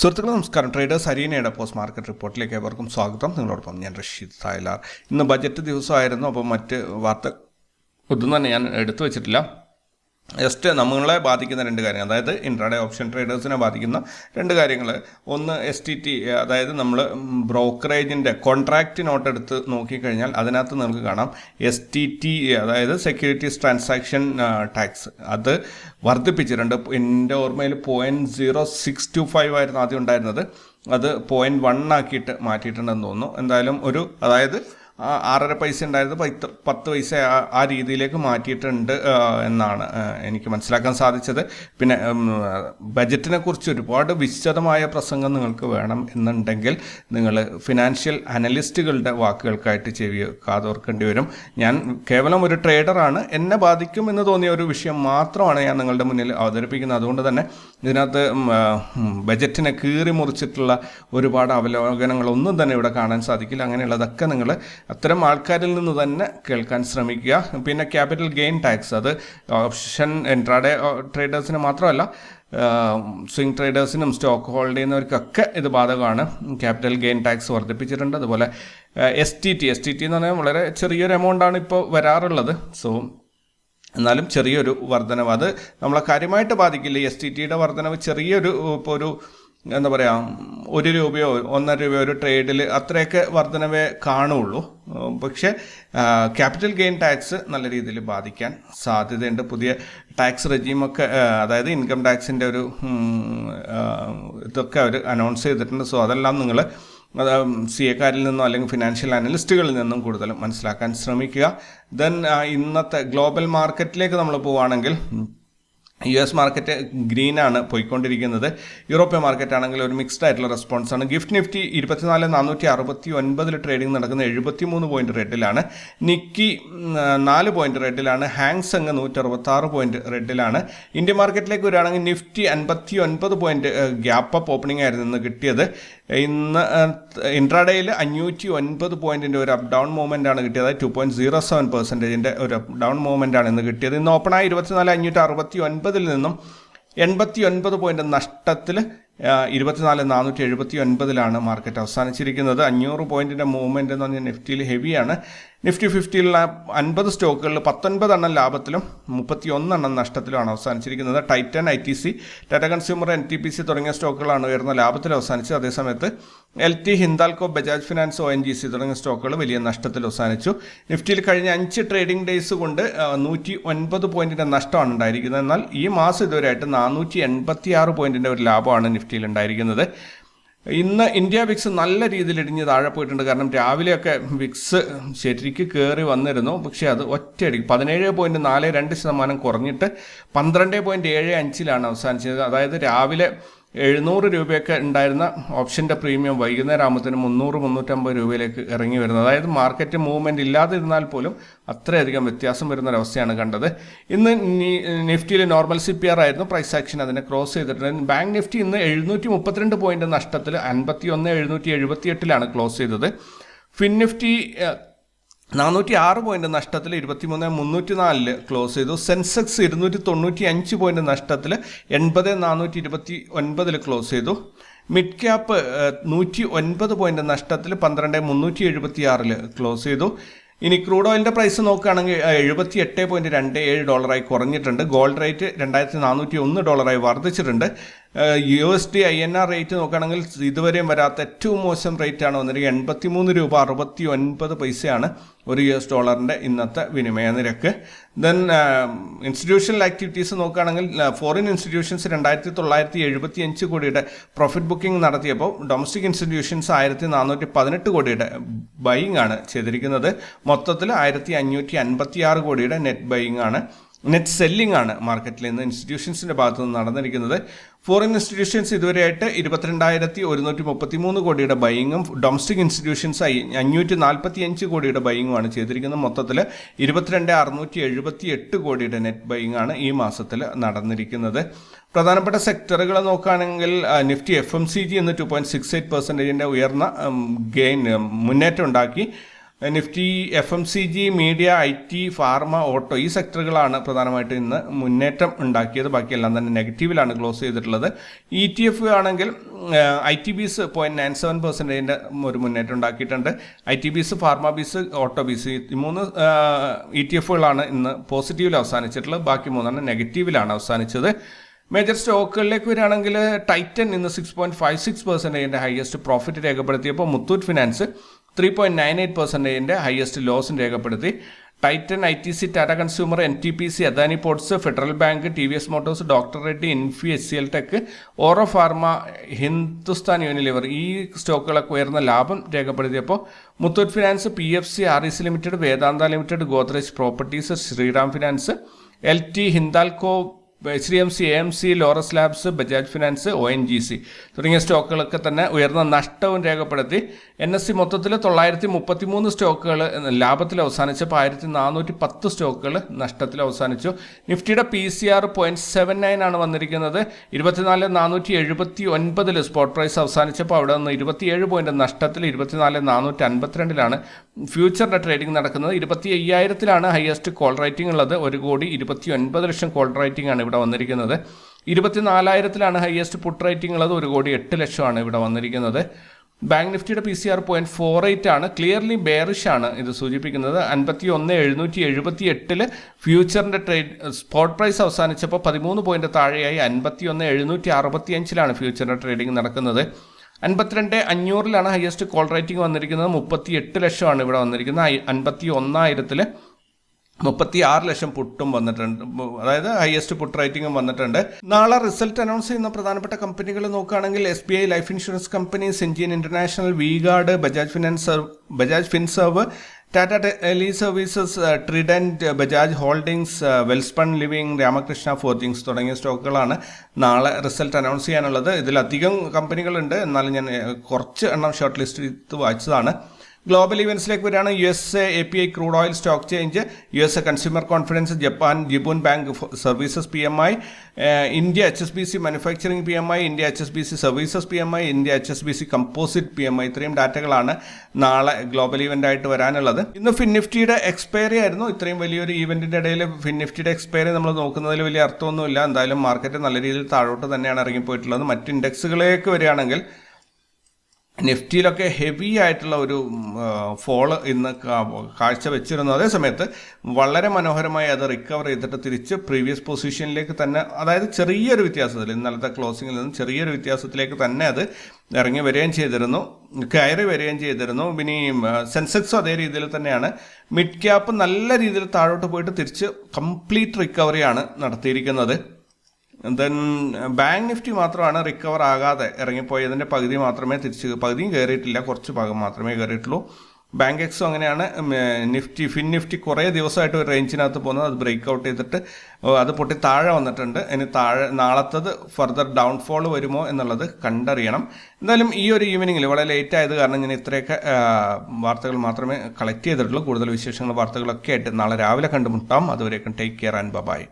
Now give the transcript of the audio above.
സുഹൃത്തുക്കളെ നമസ്കാരം. Traders ഹരിയനയുടെ post market റിപ്പോർട്ടിലേക്ക് ഏവർക്കും സ്വാഗതം. നിങ്ങളോടൊപ്പം ഞാൻ റഷീദ് തായലാർ ഇന്ന് ബജറ്റ് ദിവസമായിരുന്നു അപ്പോൾ മറ്റ് വാർത്ത ഒന്നും തന്നെ ഞാൻ എടുത്തു വെച്ചിട്ടില്ല. ജസ്റ്റ് നമ്മളെ ബാധിക്കുന്ന രണ്ട് കാര്യങ്ങൾ. അതായത് ഇൻട്രാഡേ ഓപ്ഷൻ ട്രേഡേഴ്സിനെ ബാധിക്കുന്ന രണ്ട് കാര്യങ്ങൾ. ഒന്ന് എസ് ടി ടി അതായത് നമ്മൾ ബ്രോക്കറേജിന്റെ കോൺട്രാക്റ്റ് നോട്ട് എടുത്ത് നോക്കിക്കഴിഞ്ഞാൽ അതിനകത്ത് നിങ്ങൾക്ക് കാണാം എസ് ടി ടി അതായത് സെക്യൂരിറ്റീസ് ട്രാൻസാക്ഷൻ ടാക്സ് അത് വർദ്ധിപ്പിച്ചിട്ടുണ്ട് എന്റെ ഓർമ്മയിൽ point zero six two five ആയിരുന്നു ആദ്യം ഉണ്ടായിരുന്നത്. അത് പോയിന്റ് വൺ ആക്കിയിട്ട് മാറ്റിയിട്ടുണ്ടെന്ന് തോന്നുന്നു. എന്തായാലും ഒരു അതായത് ആറര പൈസ ഉണ്ടായിരുന്നത് പത്ത് പത്ത് പൈസ ആ- രീതിയിലേക്ക് മാറ്റിയിട്ടുണ്ട് എന്നാണ് എനിക്ക് മനസ്സിലാക്കാൻ സാധിച്ചത്. പിന്നെ ബജറ്റിനെ കുറിച്ച് ഒരുപാട് വിശദമായ പ്രസംഗം നിങ്ങൾക്ക് വേണം എന്നുണ്ടെങ്കിൽ നിങ്ങൾ ഫിനാൻഷ്യൽ അനലിസ്റ്റുകളുടെ വാക്കുകൾക്കായിട്ട് ചെവി കാതോർക്കേണ്ടി വരും. ഞാൻ കേവലം ഒരു ട്രേഡറാണ്. എന്നെ ബാധിക്കും എന്ന് തോന്നിയ ഒരു വിഷയം മാത്രമാണ് ഞാൻ നിങ്ങളുടെ മുന്നിൽ അവതരിപ്പിക്കുന്നത്. അതുകൊണ്ട് തന്നെ ഇതിനകത്ത് ബജറ്റിനെ കീറി മുറിച്ചിട്ടുള്ള ഒരുപാട് അവലോകനങ്ങളൊന്നും തന്നെ ഇവിടെ കാണാൻ സാധിക്കില്ല. അങ്ങനെയുള്ളതൊക്കെ നിങ്ങൾ അത്തരം ആൾക്കാരിൽ നിന്ന് തന്നെ കേൾക്കാൻ ശ്രമിക്കുക. പിന്നെ ക്യാപിറ്റൽ ഗെയിൻ ടാക്സ് അത് ഓപ്ഷൻ എൻട്രാഡേ ട്രേഡേഴ്സിന് മാത്രമല്ല സ്വിംഗ് ട്രേഡേഴ്സിനും സ്റ്റോക്ക് ഹോൾഡ് ചെയ്യുന്നവർക്കൊക്കെ ഇത് ബാധകമാണ്. ക്യാപിറ്റൽ ഗെയിൻ ടാക്സ് വർദ്ധിപ്പിച്ചിട്ടുണ്ട്. അതുപോലെ S T T S T T എന്ന് പറഞ്ഞാൽ വളരെ ചെറിയൊരു ആണ് ഇപ്പോൾ വരാറുള്ളത്. സോ എന്നാലും ചെറിയൊരു വർധനവ്. അത് നമ്മളെ കാര്യമായിട്ട് ബാധിക്കില്ല. എസ് ടി ടിയുടെ വർധനവ് ചെറിയൊരു ഇപ്പോൾ ഒരു എന്താ പറയുക ഒരു രൂപയോ ഒന്നര രൂപയോ ഒരു ട്രേഡിൽ അത്രയൊക്കെ വർധനവേ കാണുള്ളൂ. പക്ഷേ ക്യാപിറ്റൽ ഗെയിൻ ടാക്സ് നല്ല രീതിയിൽ ബാധിക്കാൻ സാധ്യതയുണ്ട്. പുതിയ ടാക്സ് റെജീമൊക്കെ അതായത് ഇൻകം ടാക്സിന്റെ ഒരു ഇതൊക്കെ അവർ അനൗൺസ് ചെയ്തിട്ടുണ്ട്. സോ അതെല്ലാം നിങ്ങൾ അത് സി എക്കാരിൽ നിന്നോ അല്ലെങ്കിൽ ഫിനാൻഷ്യൽ അനലിസ്റ്റുകളിൽ നിന്നും കൂടുതലും മനസ്സിലാക്കാൻ ശ്രമിക്കുക. ദെൻ ഇന്നത്തെ ഗ്ലോബൽ മാർക്കറ്റിലേക്ക് നമ്മൾ പോവുകയാണെങ്കിൽ യു എസ് മാർക്കറ്റ് ആണ് പോയിക്കൊണ്ടിരിക്കുന്നത്. യൂറോപ്യൻ മാർക്കറ്റ് ആണെങ്കിൽ ഒരു മിക്സ്ഡ് ആയിട്ടുള്ള റെസ്പോൺസ് ആണ്. ഗിഫ്റ്റ് നിഫ്റ്റി ഇരുപത്തിനാല് നാനൂറ്റി അറുപത്തി ഒൻപതിൽ ട്രേഡിംഗ് നടക്കുന്ന എഴുപത്തി മൂന്ന് പോയിന്റ് റെഡിലാണ് നിക്കി നാല് പോയിന്റ് റെഡിലാണ് ഹാങ്സ് അങ്ങ് നൂറ്റി അറുപത്തി ആറ് പോയിന്റ് റെഡിലാണ് ഇന്ത്യൻ മാർക്കറ്റിലേക്ക് വരികയാണെങ്കിൽ നിഫ്റ്റി അൻപത്തി ഒൻപത് പോയിന്റ് ഗ്യാപ്പ് അപ്പ് ഓപ്പണിംഗ് ആയിരുന്നു ഇന്ന് കിട്ടിയത്. ഇന്ന് ഇൻട്രാഡേയിൽ അഞ്ഞൂറ്റി ഒൻപത് പോയിന്റിന്റെ ഒരു അപ്പ് ഡൗൺ മൂവ്മെന്റ് ആണ് കിട്ടിയത് ടു പോയിന്റ് സീറോ സെവൻ പെർസെന്റേജിന്റെ ഒരു അപ്പ് ഡൗൺ മൂവ്മെന്റ് ആണ് ഇന്ന് കിട്ടിയത്. ഇന്ന് ഓപ്പണായ ഇരുപത്തിനാല് അഞ്ഞൂറ്റി അറുപത്തി ഒൻപതിൽ നിന്നും എൺപത്തി ഒൻപത് പോയിന്റ് നഷ്ടത്തിൽ ഇരുപത്തിനാല് നാനൂറ്റി എഴുപത്തി ഒൻപതിലാണ് മാർക്കറ്റ് അവസാനിച്ചിരിക്കുന്നത്. അഞ്ഞൂറ് പോയിന്റിന്റെ മൂവ്മെന്റ് എന്ന് പറഞ്ഞാൽ നിഫ്റ്റിയിൽ ഹെവിയാണ്. നിഫ്റ്റി ഫിഫ്റ്റിയിലുള്ള അൻപത് സ്റ്റോക്കുകളിൽ പത്തൊൻപത് എണ്ണം ലാഭത്തിലും മുപ്പത്തി ഒന്നെണ്ണം നഷ്ടത്തിലുമാണ് അവസാനിച്ചിരിക്കുന്നത്. Titan I T C Tata consumer N T P C തുടങ്ങിയ സ്റ്റോക്കുകളാണ് ഉയർന്ന ലാഭത്തിൽ അവസാനിച്ചത്. അതേസമയത്ത് L T Hindalco Bajaj finance O N G C തുടങ്ങിയ സ്റ്റോക്കുകൾ വലിയ നഷ്ടത്തിൽ അവസാനിച്ചു. നിഫ്റ്റിയിൽ കഴിഞ്ഞ അഞ്ച് ട്രേഡിംഗ് ഡേയ്സ് കൊണ്ട് നൂറ്റി ഒൻപത് പോയിന്റിന്റെ നഷ്ടമാണ് ഉണ്ടായിരിക്കുന്നത്. എന്നാൽ ഈ മാസം ഇതുവരെയായിട്ട് നാനൂറ്റി എൺപത്തി ആറ് പോയിന്റിന്റെ ഒരു ലാഭമാണ് നിഫ്റ്റിയിൽ ഉണ്ടായിരിക്കുന്നത്. ഇന്ന് ഇന്ത്യ വിക്സ് നല്ല രീതിയിൽ ഇടിഞ്ഞ് താഴെ പോയിട്ടുണ്ട്. കാരണം രാവിലെയൊക്കെ വിക്സ് ശരിക്ക് കയറി വന്നിരുന്നു. പക്ഷേ അത് ഒറ്റയടിക്ക് പതിനേഴ് പോയിന്റ് നാല് രണ്ട് ശതമാനം കുറഞ്ഞിട്ട് പന്ത്രണ്ട് പോയിന്റ് ഏഴ് അഞ്ചിലാണ് അവസാനിച്ചത്. അതായത് രാവിലെ എഴുന്നൂറ് രൂപയൊക്കെ ഉണ്ടായിരുന്ന ഓപ്ഷന്റെ പ്രീമിയം വൈകുന്നേരം ആകുമ്പോഴത്തേനും മുന്നൂറ് മുന്നൂറ്റമ്പത് രൂപയിലേക്ക് ഇറങ്ങി വരുന്നത്. അതായത് മാർക്കറ്റ് മൂവ്മെന്റ് ഇല്ലാതിരുന്നാൽ പോലും അത്രയധികം വ്യത്യാസം വരുന്നൊരവസ്ഥയാണ് കണ്ടത്. ഇന്ന് നിഫ്റ്റിയിൽ നോർമൽ സി പി ആർ ആയിരുന്നു. പ്രൈസ് ആക്ഷൻ അതിനെ ക്രോസ് ചെയ്തിട്ടുണ്ട്. ബാങ്ക് നിഫ്റ്റി ഇന്ന് എഴുന്നൂറ്റി മുപ്പത്തിരണ്ട് പോയിന്റ് നഷ്ടത്തിൽ അൻപത്തി ഒന്ന് എഴുന്നൂറ്റി എഴുപത്തി എട്ടിലാണ് ക്ലോസ് ചെയ്തത്. ഫിൻ നിഫ്റ്റി നാനൂറ്റി ആറ് പോയിന്റ് നഷ്ടത്തിൽ ഇരുപത്തിമൂന്ന് മുന്നൂറ്റി നാലിൽ ക്ലോസ് ചെയ്തു. സെൻസെക്സ് ഇരുന്നൂറ്റി തൊണ്ണൂറ്റി അഞ്ച് പോയിന്റ് നഷ്ടത്തിൽ എൺപത് നാനൂറ്റി ഇരുപത്തി ഒൻപതിൽ ക്ലോസ് ചെയ്തു. മിഡ് ക്യാപ്പ് നൂറ്റി ഒൻപത് പോയിന്റ് നഷ്ടത്തിൽ പന്ത്രണ്ട് മുന്നൂറ്റി എഴുപത്തി ആറിൽ ക്ലോസ് ചെയ്തു. ഇനി ക്രൂഡ് ഓയിലിന്റെ പ്രൈസ് നോക്കുകയാണെങ്കിൽ എഴുപത്തി എട്ട് പോയിന്റ് രണ്ട് ഏഴ് ഡോളറായി കുറഞ്ഞിട്ടുണ്ട്. ഗോൾഡ് റേറ്റ് രണ്ടായിരത്തി നാനൂറ്റി ഒന്ന് ഡോളറായി വർദ്ധിച്ചിട്ടുണ്ട്. U S D I N R rate നോക്കുകയാണെങ്കിൽ ഇതുവരെയും വരാത്ത ഏറ്റവും മോശം റേറ്റ് ആണ് വന്നിരിക്കുന്നത്. എൺപത്തി മൂന്ന് രൂപ അറുപത്തി ഒൻപത് പൈസയാണ് ഒരു യു എസ് ഡോളറിന്റെ ഇന്നത്തെ വിനിമയ നിരക്ക്. ദെൻ ഇൻസ്റ്റിറ്റ്യൂഷണൽ ആക്ടിവിറ്റീസ് നോക്കുകയാണെങ്കിൽ ഫോറിൻ ഇൻസ്റ്റിറ്റ്യൂഷൻസ് രണ്ടായിരത്തി തൊള്ളായിരത്തി എഴുപത്തി അഞ്ച് കോടിയുടെ പ്രോഫിറ്റ് ബുക്കിംഗ് നടത്തിയപ്പോൾ ഡൊമസ്റ്റിക് ഇൻസ്റ്റിറ്റ്യൂഷൻസ് ആയിരത്തി നാനൂറ്റി പതിനെട്ട് കോടിയുടെ ബൈയിങ് ആണ് ചെയ്തിരിക്കുന്നത്. മൊത്തത്തിൽ ആയിരത്തി അഞ്ഞൂറ്റി അൻപത്തി ആറ് കോടിയുടെ നെറ്റ് ബൈയിങ് ആണ്. നെറ്റ് സെല്ലിംഗ് ആണ് മാർക്കറ്റിൽ നിന്ന് ഇൻസ്റ്റിറ്റ്യൂഷൻസിന്റെ ഭാഗത്തു നിന്ന് നടന്നിരിക്കുന്നത്. ഫോറിൻ ഇൻസ്റ്റിറ്റ്യൂഷൻസ് ഇതുവരെയായിട്ട് ഇരുപത്തിരണ്ടായിരത്തി ഒരുന്നൂറ്റി മുപ്പത്തി മൂന്ന് കോടിയുടെ ബൈയിങ്ങും ഡൊമസ്റ്റിക് ഇൻസ്റ്റിറ്റ്യൂഷൻസ് അഞ്ഞൂറ്റി നാൽപ്പത്തി അഞ്ച് കോടിയുടെ ബൈയിങ്ങുമാണ് ചെയ്തിരിക്കുന്നത്. മൊത്തത്തിൽ ഇരുപത്തിരണ്ട് അറുന്നൂറ്റി എഴുപത്തി എട്ട് കോടിയുടെ നെറ്റ് ബൈയിങ് ആണ് ഈ മാസത്തിൽ നടന്നിരിക്കുന്നത്. പ്രധാനപ്പെട്ട സെക്ടറുകൾ നോക്കുകയാണെങ്കിൽ Nifty F M C G എന്ന് ടു പോയിന്റ് സിക്സ് എയ്റ്റ് പെർസെന്റേജിന്റെ ഉയർന്ന ഗെയിൻ മുന്നേറ്റം ഉണ്ടാക്കി. Nifty F M C G media I T pharma auto ഈ സെക്ടറുകളാണ് പ്രധാനമായിട്ടും ഇന്ന് മുന്നേറ്റം ഉണ്ടാക്കിയത്. ബാക്കിയെല്ലാം തന്നെ നെഗറ്റീവിലാണ് ക്ലോസ് ചെയ്തിട്ടുള്ളത്. ഇ ടി എഫ് ആണെങ്കിൽ I T bees point nine seven പെർസെന്റേജിന്റെ ഒരു മുന്നേറ്റം ഉണ്ടാക്കിയിട്ടുണ്ട്. I T bees pharma bees auto bees ഈ മൂന്ന് ഇ ടി എഫുകളാണ് ഇന്ന് പോസിറ്റീവിൽ അവസാനിച്ചിട്ടുള്ളത്. ബാക്കി മൂന്നെണ്ണം നെഗറ്റീവിലാണ് അവസാനിച്ചത്. മേജർ സ്റ്റോക്കുകളിലേക്ക് വരികയാണെങ്കിൽ ടൈറ്റൻ ഇന്ന് സിക്സ് പോയിന്റ് ഫൈവ് സിക്സ് പെർസെന്റേജിന്റെ highest profit രേഖപ്പെടുത്തിയപ്പോൾ Muthoot finance three point nine eight പെർസെന്റേജിന്റെ highest ലോസും രേഖപ്പെടുത്തി. Titan I T C Tata consumer N T P C Adani ports federal bank T V S motors doctor Reddy Infy S C L tech Auro pharma Hindustan Unilever ഈ സ്റ്റോക്കുകളൊക്കെ ഉയർന്ന ലാഭം രേഖപ്പെടുത്തിയപ്പോൾ Muthoot finance P F C R E C limited Vedanta limited Godrej properties Shriram finance L T Hindalco H D M C A M C Laurus labs Bajaj finance O N G C തുടങ്ങിയ സ്റ്റോക്കുകളൊക്കെ തന്നെ ഉയർന്ന നഷ്ടവും രേഖപ്പെടുത്തി. N S C മൊത്തത്തിൽ തൊള്ളായിരത്തി മുപ്പത്തി മൂന്ന് സ്റ്റോക്കുകൾ ലാഭത്തിൽ അവസാനിച്ചപ്പോൾ ആയിരത്തി നാനൂറ്റി പത്ത് സ്റ്റോക്കുകൾ നഷ്ടത്തിൽ അവസാനിച്ചു. നിഫ്റ്റിയുടെ P C R point seven nine ആണ് വന്നിരിക്കുന്നത്. ഇരുപത്തിനാല് നാനൂറ്റി എഴുപത്തി ഒൻപതിൽ സ്പോട്ട് പ്രൈസ് അവസാനിച്ചപ്പോൾ അവിടെ നിന്ന് ഇരുപത്തിയേഴ് പോയിന്റ് നഷ്ടത്തിൽ ഇരുപത്തിനാല് നാനൂറ്റി അൻപത്തിരണ്ടിലാണ് ഫ്യൂച്ചറിന്റെ ട്രേഡിംഗ് നടക്കുന്നത്. ഇരുപത്തി അയ്യായിരത്തിലാണ് ഹയസ്റ്റ് കോൾ റൈറ്റിംഗ് ഉള്ളത്. ഒരു കോടി ഇരുപത്തി ഒൻപത് ലക്ഷം കോൾ റൈറ്റിംഗ് ആണ് ഇവിടെ വന്നിരിക്കുന്നത്. ഇരുപത്തിനാലായിരത്തിലാണ് ഹയസ്റ്റ് പുട്ട് റൈറ്റിംഗ് ഉള്ളത്. ഒരു കോടി എട്ട് ലക്ഷമാണ് ഇവിടെ വന്നിരിക്കുന്നത്. ബാങ്ക് നിഫ്റ്റിയുടെ P C R point four eight ആണ്. ക്ലിയർലി ബെയറിഷ് ആണ് ഇത് സൂചിപ്പിക്കുന്നത്. അൻപത്തി ഒന്ന് എഴുന്നൂറ്റി എഴുപത്തി എട്ടിൽ ഫ്യൂച്ചറിന്റെ ട്രേഡ് സ്പോട്ട് പ്രൈസ് അവസാനിച്ചപ്പോൾ പതിമൂന്ന് പോയിന്റ് താഴെയായി. അൻപത്തി ഒന്ന് എഴുന്നൂറ്റി അറുപത്തി അഞ്ചിലാണ് ഫ്യൂച്ചറിന്റെ ട്രേഡിംഗ് നടക്കുന്നത്. അൻപത്തിരണ്ട് അഞ്ഞൂറിലാണ് ഹയസ്റ്റ് കോൾ റേറ്റിംഗ് വന്നിരിക്കുന്നത്. മുപ്പത്തി എട്ട് ലക്ഷമാണ് ഇവിടെ വന്നിരിക്കുന്നത്. അൻപത്തി ഒന്നായിരത്തിൽ മുപ്പത്തി ആറ് ലക്ഷം പുട്ടും വന്നിട്ടുണ്ട്. അതായത് ഹയസ്റ്റ് പുട്ട് റേറ്റിംഗും വന്നിട്ടുണ്ട്. നാളെ റിസൾട്ട് അനൗൺസ് ചെയ്യുന്ന പ്രധാനപ്പെട്ട കമ്പനികൾ നോക്കുകയാണെങ്കിൽ S B I life insurance company Syngene international V guard Bajaj finance Bajaj finserv Tata tele services trident Bajaj holdings Welspun living Ramakrishna forgings തുടങ്ങിയ സ്റ്റോക്കുകളാണ് നാളെ റിസൾട്ട് അനൗൺസ് ചെയ്യാനുള്ളത്. ഇതിലധികം കമ്പനികളുണ്ട് എന്നാലും ഞാൻ കുറച്ച് എണ്ണം ഷോർട്ട് ലിസ്റ്റ് വായിച്ചതാണ്. ഗ്ലോബൽ ഇവൻസിലേക്ക് വരികയാണ് U S A P I crude oil stock change U S A consumer confidence Japan Jibun bank services P M I India H S B C manufacturing P M I India H S B C services P M I India H S B C composite P M I ഇത്രയും ഡാറ്റകളാണ് നാളെ global event ആയിട്ട് വരാനുള്ളത്. ഇന്ന് fin നിഫ്റ്റിയുടെ expiry ആയിരുന്നു. ഇത്രയും വലിയൊരു ഇവന്റിന്റെ ഇടയിൽ ഫിൻ നിഫ്റ്റിയുടെ എക്സ്പയറി നമ്മൾ നോക്കുന്നതിൽ വലിയ അർത്ഥമൊന്നുമില്ല. എന്തായാലും മാർക്കറ്റ് നല്ല രീതിയിൽ താഴോട്ട് തന്നെയാണ് ഇറങ്ങിപ്പോയിട്ടുള്ളത്. മറ്റ് ഇൻഡെക്സുകളിലേക്ക് വരികയാണെങ്കിൽ നിഫ്റ്റിയിലൊക്കെ ഹെവി ആയിട്ടുള്ള ഒരു ഫോൾ ഇന്ന് കാഴ്ച വെച്ചിരുന്നു. അതേ സമയത്ത് വളരെ മനോഹരമായി അത് റിക്കവർ ചെയ്തിട്ട് തിരിച്ച് പ്രീവിയസ് പൊസിഷനിലേക്ക് തന്നെ അതായത് ചെറിയൊരു വ്യത്യാസത്തിൽ ഇന്നലത്തെ ക്ലോസിംഗിൽ നിന്ന് ചെറിയൊരു വ്യത്യാസത്തിലേക്ക് തന്നെ അത് ഇറങ്ങി വരികയും ചെയ്തിരുന്നു. കയറി വരികയും ചെയ്തിരുന്നു. പിന്നെ സെൻസെക്സും അതേ രീതിയിൽ തന്നെയാണ്. മിഡ് ക്യാപ്പ് നല്ല രീതിയിൽ താഴോട്ട് പോയിട്ട് തിരിച്ച് കംപ്ലീറ്റ് റിക്കവറിയാണ് നടത്തിയിരിക്കുന്നത്. ദെൻ ബാങ്ക് നിഫ്റ്റി മാത്രമാണ് റിക്കവർ ആകാതെ ഇറങ്ങിപ്പോയതിന്റെ പകുതി മാത്രമേ തിരിച്ച് പകുതിയും കയറിയിട്ടില്ല. കുറച്ച് ഭാഗം മാത്രമേ കയറിയിട്ടുള്ളൂ. ബാങ്ക് എക്സും അങ്ങനെയാണ് നിഫ്റ്റി ഫിൻ നിഫ്റ്റി കുറേ ദിവസമായിട്ട് ഒരു റേഞ്ചിനകത്ത് പോകുന്നത്. അത് ബ്രേക്ക് ഔട്ട് ചെയ്തിട്ട് അത് പൊട്ടി താഴെ വന്നിട്ടുണ്ട്. ഇനി താഴെ നാളത്തത് ഫർദർ ഡൗൺഫോൾ വരുമോ എന്നുള്ളത് കണ്ടറിയണം. എന്തായാലും ഈ ഒരു ഈവനിങ്ങിൽ വളരെ ലേറ്റ് ആയത് കാരണം ഞാൻ ഇത്രയൊക്കെ വാർത്തകൾ മാത്രമേ കളക്ട് ചെയ്തിട്ടുള്ളൂ. കൂടുതൽ വിശേഷങ്ങൾ വാർത്തകളൊക്കെ ആയിട്ട് നാളെ രാവിലെ കണ്ടുമുട്ടാം. അതുവരേക്കും ടേക്ക് കെയർ ആൻഡ് ബൈ